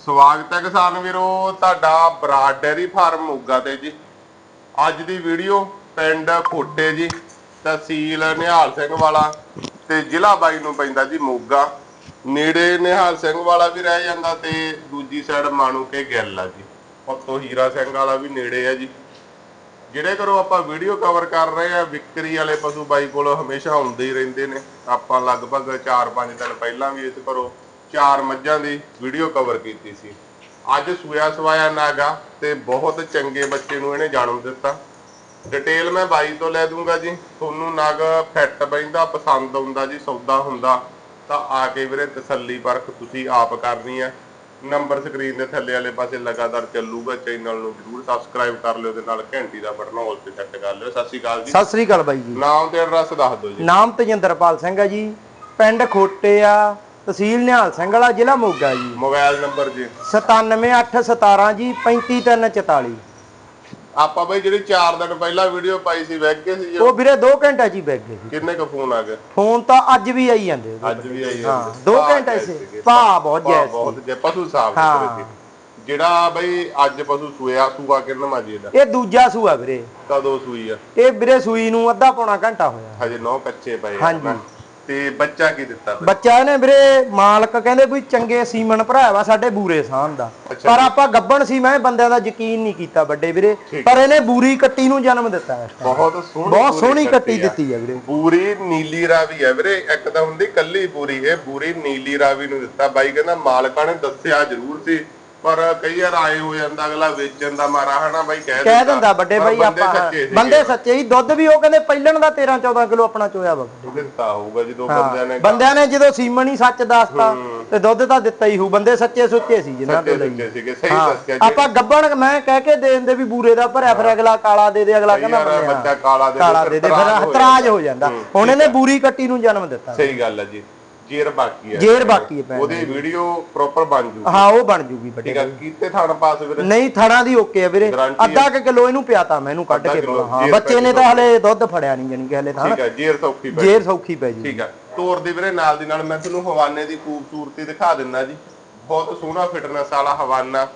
ਸਵਾਗਤ ਹੈ ਕਿਸਾਨ ਵੀਰੋ, ਤੁਹਾਡਾ ਬਰਾਡ ਡੈਰੀ ਫਾਰਮ ਮੋਗਾ ਤੇ ਜੀ। ਅੱਜ ਦੀ ਵੀਡੀਓ ਪਿੰਡ ਖੋਟੇ ਜੀ, ਤਹਿਸੀਲ ਨਿਹਾਲ ਸਿੰਘ ਵਾਲਾ ਤੇ ਜ਼ਿਲ੍ਹਾ ਬਾਈ ਨੂੰ ਪੈਂਦਾ ਜੀ ਮੋਗਾ। ਨੇੜੇ ਨਿਹਾਲ ਸਿੰਘ ਵਾਲਾ ਵੀ ਰਹਿ ਜਾਂਦਾ ਤੇ ਦੂਜੀ ਸਾਈਡ ਮਾਣੂ ਕੇ ਗਿੱਲ ਆ ਜੀ। ਉੱਤੋਂ ਹੀਰਾ ਸਿੰਘ ਵਾਲਾ ਵੀ ਨੇੜੇ ਆ ਜੀ। ਜਿਹੜੇ ਕਰੋ ਆਪਾਂ ਵੀਡੀਓ ਕਵਰ ਕਰ ਰਹੇ ਆ, ਵਿਕਰੀ ਵਾਲੇ ਪਸ਼ੂ ਬਾਈ ਕੋਲ ਹਮੇਸ਼ਾ ਹੁੰਦੇ ਹੀ ਰਹਿੰਦੇ ਨੇ। ਆਪਾਂ ਲਗਭਗ 4-5 ਦਿਨ ਪਹਿਲਾਂ ਵੀ ਇਸ ਕਰੋ ਚਾਰ ਮੱਝਾਂ ਦੀ ਵੀਡੀਓ ਕਵਰ ਕੀਤੀ ਸੀ। ਅੱਜ ਸੂਆ ਸਵਾਇਆ ਨਾਗਾ ਤੇ ਬਹੁਤ ਚੰਗੇ ਬੱਚੇ ਨੂੰ ਇਹਨੇ ਜਨਮ ਦਿੱਤਾ। ਡਿਟੇਲ ਮੈਂ ਬਾਈ ਤੋਂ ਲੈ ਦੂੰਗਾ ਜੀ। ਤੁਹਾਨੂੰ ਨਗ ਫਿੱਟ ਬੈਂਦਾ ਪਸੰਦ ਆਉਂਦਾ ਜੀ ਸੌਦਾ ਹੁੰਦਾ ਤਾਂ ਆ ਕੇ ਵੀਰੇ ਤਸੱਲੀ ਪਰਖ ਤੁਸੀਂ ਆਪ ਕਰਨੀ ਹੈ। ਨੰਬਰ ਸਕਰੀਨ ਦੇ ਥੱਲੇ ਵਾਲੇ ਪਾਸੇ ਲਗਾਤਾਰ ਚੱਲੂਗਾ ਚੈਨਲ ਨੂੰ ਜਰੂਰ ਸਬਸਕ੍ਰਾਈਬ ਕਰ ਲਿਓ ਤੇ ਨਾਲ ਘੰਟੀ ਦਾ ਬਟਨ ਆਲ ਤੇ ਸੈੱਟ ਕਰ ਲਿਓ। ਸਤਿ ਸ਼੍ਰੀ ਅਕਾਲ ਜੀ। ਸਤਿ ਸ੍ਰੀ ਅਕਾਲ ਬਾਈ ਜੀ। ਨਾਮ ਤੇ ਐਡਰੈਸ ਦੱਸ ਦਿਓ ਜੀ। ਨਾਮ ਤਜਿੰਦਰਪਾਲ ਸਿੰਘ ਆ ਜੀ। ਪਿੰਡ ਖੋਟੇ ਆ। ਤਹਿਸੀਲ ਨਿਹਾਲ ਸਿੰਘ ਵਾਲਾ ਜ਼ਿਲ੍ਹਾ ਮੋਗਾ ਜੀ। ਮੋਬਾਈਲ ਨੰਬਰ ਜੀ। 97817 ਜੀ 35344 ਆਪਾਂ ਬਈ ਜਿਹੜੀ 4 ਦਿਨ ਪਹਿਲਾਂ ਵੀਡੀਓ ਪਾਈ ਸੀ ਵੈਗ ਕੇ ਸੀ ਜੀ। ਉਹ ਵੀਰੇ 2 ਘੰਟੇ ਹੀ ਬੈਠ ਗਏ ਜੀ ਕਿੰਨੇ ਕੁ ਫੋਨ ਆ ਗਏ? ਫੋਨ ਤਾਂ ਅੱਜ ਵੀ ਆਈ ਜਾਂਦੇ ਉਹਦੇ। ਅੱਜ ਵੀ ਆਈ ਹਾਂ 2 ਘੰਟੇ ਸੇ ਭਾ ਬਹੁਤ ਜੈ ਬਹੁਤ ਜੇ ਪਸ਼ੂ ਸਾਫ਼ ਹਾਂ। ਸੀ। ਜਿਹੜਾ ਬਈ ਅੱਜ ਪਸ਼ੂ ਸੂਇਆ ਸੂਆ ਕਿੰਨਾ ਮਾਜੀ ਇਹਦਾ? ਇਹ ਦੂਜਾ ਸੂਆ ਵੀਰੇ। ਕਦੋਂ ਸੂਈ ਆ? ਇਹ ਵੀਰੇ ਸੂਈ ਨੂੰ ਅੱਧਾ ਪੌਣਾ ਘੰਟਾ ਹੋਇਆ। ਹਜੇ ਨੌ ਕੱਚੇ ਪਏ ਆ ਹਾਂਜੀ। ਤੇ ਬੱਚਾ ਕੀ ਦਿੱਤਾ ਫਿਰ? ਬੱਚਾ ਇਹਨੇ ਵੀਰੇ ਮਾਲਕ ਕਹਿੰਦੇ ਵੀ ਚੰਗੇ ਸੀਮਨ ਭਰਾ ਵਾ ਸਾਡੇ ਬੂਰੇ ਸਾਹਨ ਦਾ। ਅੱਛਾ ਪਰ ਆਪਾਂ ਗੱਬਣ ਸੀ ਮੈਂ ਬੰਦਿਆਂ ਦਾ ਯਕੀਨ ਨਹੀਂ ਕੀਤਾ ਵੱਡੇ ਵੀਰੇ। ਠੀਕ ਪਰ ਇਹਨੇ ਬੂਰੀ ਕੱਟੀ ਨੂੰ ਜਨਮ ਦਿੱਤਾ time। ਬਹੁਤ ਸੋਹਣੀ ਬਹੁਤ ਸੋਹਣੀ ਕੱਟੀ ਆ। ਦਿੱਤੀ ਹੈ ਵੀਰੇ। ਪੂਰੀ ਨੀਲੀ ਰਾਵੀ ਹੈ ਵੀਰੇ ਇੱਕ ਤਾਂ ਹੁੰਦੀ ਕੱਲੀ ਪੂਰੀ ਇਹ ਪੂਰੀ ਨੀਲੀ ਰਾਵੀ ਨੂੰ ਦਿੱਤਾ। ਬਾਈ ਕਹਿੰਦਾ ਮਾਲਕਾਂ ਨੇ ਦੱਸਿਆ ਜ਼ਰੂਰ ਸੀ। ਪਰ ਕਈ ਵਾਰ ਆਏ ਹੋ ਜਾਂਦਾ ਅਗਲਾ ਵੇਚਣ ਦਾ ਮਾਰਾ ਹਨਾ ਬਾਈ ਕਹਿ ਕਹਿ ਦਿੰਦਾ। ਵੱਡੇ ਪਰ ਬਾਈ ਬੰਦੇ ਆਪਾਂ ਸੱਚੇ ਸੀਗੇ। ਬੰਦੇ ਸੱਚੇ ਹੀ ਦੁੱਧ ਵੀ ਉਹ ਕਹਿੰਦੇ ਪਹਿਲਣ ਦਾ 13 14 ਕਿਲੋ ਆਪਣਾ ਚੋਇਆ ਵਾ। ਦਿੱਤਾ ਹੋਊਗਾ ਜਦੋਂ ਬੰਦਿਆਂ ਨੇ ਬੰਦਿਆਂ ਨੇ ਜਦੋਂ ਸੀਮਨ ਹੀ ਸੱਚ ਦੱਸਤਾ ਤੇ ਦੁੱਧ ਤਾਂ ਦਿੱਤਾ ਹੀ ਹੋਊ ਬੰਦੇ ਸੱਚੇ ਸੁੱਚੇ ਸੀ ਜਿਨ੍ਹਾਂ ਸੱਚੇ ਤੋਂ ਲਈ। ਸੱਚੇ ਸੀਗੇ ਸਹੀ ਹਾਂ, ਦੱਸਿਆ ਜੀ। ਆਪਾਂ ਗੱਬਣ ਮੈਂ ਕਹਿ ਕੇ ਦੇ ਦਿੰਦੇ ਵੀ ਬੂਰੇ ਦਾ ਭਰਿਆ ਫਿਰ ਅਗਲਾ ਕਾਲਾ ਦੇ ਦੇ ਅਗਲਾ ਕਹਿੰਦਾ ਯਾਰ ਬੰਦਿਆ ਬੱਚਾ ਕਾਲਾ ਦੇ ਕਾਲਾ ਦੇ ਦੇ ਫਿਰ ਇਤਰਾਜ਼ ਹੋ ਜਾਂਦਾ। ਹੁਣ ਇਹਨੇ ਬੂਰੀ ਕੱਟੀ ਨੂੰ ਜਨਮ ਦਿੱਤਾ। ਸਹੀ ਗੱਲ ਹੈ ਜੀ। ਜੇਰ ਬਾਕੀ ਹੈ। ਜੇਰ ਬਾਕੀ ਹੈ ਭੈਣ ਉਹਦੀ ਵੀਡੀਓ ਪ੍ਰੋਪਰ ਬਣ ਜੂ ਹਾਂ ਉਹ ਬਣ ਜੂਗੀ ਵੱਡੇ ਠੀਕ ਹੈ ਕੀਤੇ ਥਣ ਪਾਸ ਵੀਰੇ। ਨਹੀਂ ਥੜਾਂ ਦੀ ਓਕੇ ਆ ਵੀਰੇ। ਅੱਧਾ ਕੁ ਕਿਲੋ ਇਹਨੂੰ ਪਿਆਤਾ ਮੈਂ ਇਹਨੂੰ ਕੱਢ ਕੇ ਹਾਂ ਬੱਚੇ ਨੇ ਤਾਂ ਹਲੇ ਦੁੱਧ ਫੜਿਆ ਨਹੀਂ ਜਾਨੀ ਕਿ ਹਲੇ ਤਾਂ। ਠੀਕ ਹੈ ਜੇਰ ਸੌਖੀ ਪੈ ਜੇਰ ਸੌਖੀ ਪੈ ਜੂ ਠੀਕ ਹੈ ਤੋਰ ਦੀ ਵੀਰੇ ਨਾਲ ਦੀ ਨਾਲ ਮੈਂ ਤੁਹਾਨੂੰ ਹਵਾਨੇ ਦੀ ਖੂਬਸੂਰਤੀ ਦਿਖਾ ਦਿੰਦਾ ਜੀ। ਬਹੁਤ ਸੋਹਣਾ ਫਿਟਨੈਸ ਵਾਲਾ ਹਵਾਨਾ।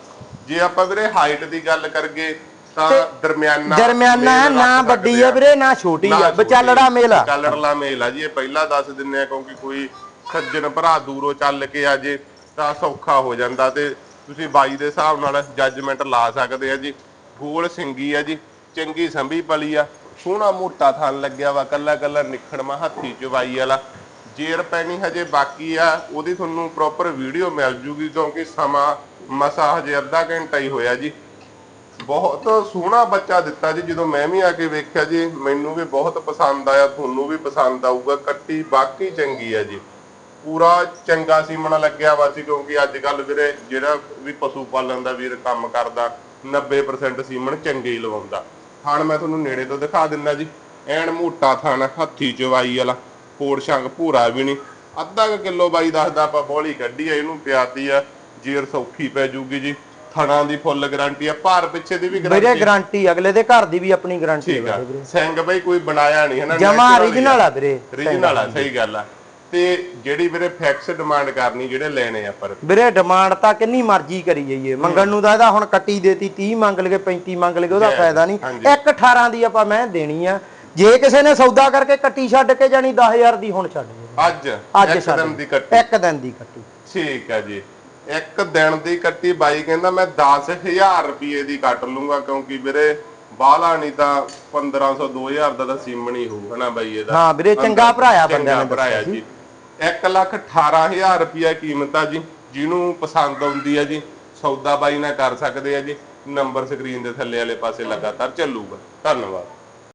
ਜੇ ਆਪਾਂ ਵੀਰੇ ਹਾਈਟ ਦੀ ਗੱਲ ਕਰਗੇ ਤਾਂ ਦਰਮਿਆਨਾ ਦਰਮਿਆਨਾ ਹੈ, ਨਾ ਵੱਡੀ ਆ ਵੀਰੇ ਨਾ ਛੋਟੀ ਆ। ਛੋਟੀ। ਵਿਚਾਲੜਾ ਮੇਲਾ ਵਿਚਾਲੜਾ ਮੇਲ ਆ ਜੀ ਇਹ ਪਹਿਲਾਂ ਦੱਸ ਦਿੰਨੇ ਆ ਕਿਉਂਕਿ ਕੋਈ ਸੱਜਣ ਭਰਾ ਦੂਰੋਂ ਚੱਲ ਕੇ ਆ ਜੇ, ਤਾਂ ਸੌਖਾ ਹੋ ਜਾਂਦਾ ਤੇ ਤੁਸੀਂ ਬਾਈ ਦੇ ਹਿਸਾਬ ਨਾਲ ਜੱਜਮੈਂਟ ਲਾ ਸਕਦੇ ਆ ਜੀ। ਗੋਲ ਸਿੰਗੀ ਆ ਜੀ, ਚੰਗੀ ਸੰਭੀ ਪਲੀ ਆ, ਸੋਹਣਾ ਮੋਟਾ ਥਣ ਲੱਗਿਆ ਵਾ, ਕੱਲਾ ਕੱਲਾ ਨਿਖੜਮਾ ਹੱਥੀ ਚਵਾਈ ਵਾਲਾ। ਜੇਰ ਪੈਣੀ ਹਜੇ ਬਾਕੀ ਆ, ਉਹਦੀ ਤੁਹਾਨੂੰ ਪ੍ਰੋਪਰ ਵੀਡੀਓ ਮਿਲ ਜੂਗੀ, ਕਿਉਂਕਿ ਸਮਾਂ, ਮਸਾ ਹਜੇ ਅੱਧਾ ਘੰਟਾ ਹੀ ਹੋਇਆ ਜੀ। ਬਹੁਤ ਸੋਹਣਾ ਬੱਚਾ ਦਿੱਤਾ ਜੀ, ਜਦੋਂ ਮੈਂ ਵੀ ਆ ਕੇ ਵੇਖਿਆ ਜੀ, ਮੈਨੂੰ ਵੀ ਬਹੁਤ ਪਸੰਦ ਆਇਆ, ਤੁਹਾਨੂੰ ਵੀ ਪਸੰਦ ਆਊਗਾ, ਕੱਟੀ ਬਾਕੀ ਚੰਗੀ ਆ ਜੀ। ਪੂਰਾ ਚੰਗਾ ਸੀਮਣਾ ਲੱਗਿਆ ਵਾ ਸੀ ਕਿਉਂਕਿ ਅੱਜ ਕੱਲ ਵੀਰੇ ਜਿਹੜਾ ਵੀ ਪਸ਼ੂ ਪਾਲਣ ਦਾ ਵੀਰ ਕੰਮ ਕਰਦਾ 90% ਸੀਮਣ ਚੰਗੇ ਹੀ ਲਵਾਉਂਦਾ। ਥਣ ਮੈਂ ਤੁਹਾਨੂੰ ਨੇੜੇ ਤੋਂ ਦਿਖਾ ਦਿੰਦਾ ਜੀ। ਐਨ ਮੋਟਾ ਥਣ ਹੱਥੀ ਚਵਾਈ ਵਾਲਾ ਪੋੜ ਸ਼ੰਗ ਭੂਰਾ ਵੀ ਨਹੀਂ। ਅੱਧਾ ਕਿਲੋ ਬਾਈ ਦੱਸਦਾ ਆਪਾਂ ਬੋਲੀ ਕੱਢੀ ਆ ਇਹਨੂੰ ਪਿਆਤੀ ਆ ਜੇਰ ਸੌਖੀ ਪੈ ਜੂਗੀ ਜੀ। ਥਣਾਂ ਦੀ ਫੁੱਲ ਗਾਰੰਟੀ ਆ ਭਾਰ ਪਿੱਛੇ ਦੀ ਵੀ ਵੀਰੇ ਗਾਰੰਟੀ ਗਾਰੰਟੀ ਅਗਲੇ ਦੇ ਘਰ ਦੀ ਵੀ ਆਪਣੀ ਗਾਰੰਟੀ ਠੀਕ ਆ। ਹੈ ਸਿੰਘ ਬਈ ਕੋਈ ਬਣਾਇਆ ਨਹੀਂ ਹੈ ਨਾ ਜਮਾ origignal ਆ। ਵੀਰੇ origignal ਆ। ਸਹੀ ਗੱਲ ਆ। ਤੇ ਜਿਹੜੀ ਵੀਰੇ ਫਿਕਸ ਡਿਮਾਂਡ ਕਰਨੀ ਜਿਹੜੇ ਲੈਣੇ ਆ ਪਰ ਵੀਰੇ ਡਿਮਾਂਡ ਤਾਂ ਕਿੰਨੀ ਮਰਜ਼ੀ ਕਰੀ ਜਾਈਏ। ਮੰਗਣ ਨੂੰ ਤਾਂ ਇਹਦਾ ਹੁਣ ਕੱਟੀ ਦੇਤੀ 30 ਮੰਗ ਲਗੇ 35 ਮੰਗ ਲਗੇ ਉਹਦਾ ਫਾਇਦਾ ਨਹੀਂ। ਹਾਂਜੀ। ਇੱਕ 18 ਦੀ ਆਪਾਂ ਮੈਂ ਦੇਣੀ ਆ। ਜੇ ਕਿਸੇ ਨੇ ਸੌਦਾ ਕਰਕੇ ਕੱਟੀ ਛੱਡ ਕੇ ਜਾਣੀ 10000 ਦੀ ਹੁਣ ਛੱਡ ਦੇ ਅੱਜ ਅੱਜ ਇੱਕ ਦਿਨ ਦੀ ਕੱਟੀ। ਇੱਕ ਦਿਨ ਦੀ ਕੱਟੀ। ਠੀਕ ਆ ਜੀ। ਇੱਕ ਦਿਨ ਦੀ ਕੱਟੀ ਬਾਈ ਕਹਿੰਦਾ ਮੈਂ 10000 ਰੁਪਏ ਦੀ ਕੱਟ ਲੂੰਗਾ ਕਿਉਂਕਿ ਵੀਰੇ ਬਾਹਲਾ ਨਹੀਂ ਤਾਂ 1500 2000 ਦਾ ਤਾਂ ਸੀਮਣੀ ਹੋਊ ਹਨਾ ਬਾਈ ਇਹਦਾ? ਹਾਂ ਵੀਰੇ ਚੰਗਾ ਭਰਾਇਆ ਬੰਦਿਆਂ ਨੇ ਭਰਾਇਆ ਜੀ। 1 ਲੱਖ 18000 ਰੁਪਿਆ ਕੀਮਤ ਆ ਜੀ, ਜਿਹਨੂੰ ਪਸੰਦ ਆਉਂਦੀ ਆ ਜੀ, ਸੌਦਾ ਬਾਈ ਨਾਲ ਕਰ ਸਕਦੇ ਆ ਜੀ, ਨੰਬਰ ਸਕਰੀਨ ਦੇ ਥੱਲੇ ਵਾਲੇ ਪਾਸੇ ਲਗਾਤਾਰ ਚੱਲੂਗਾ। ਧੰਨਵਾਦ।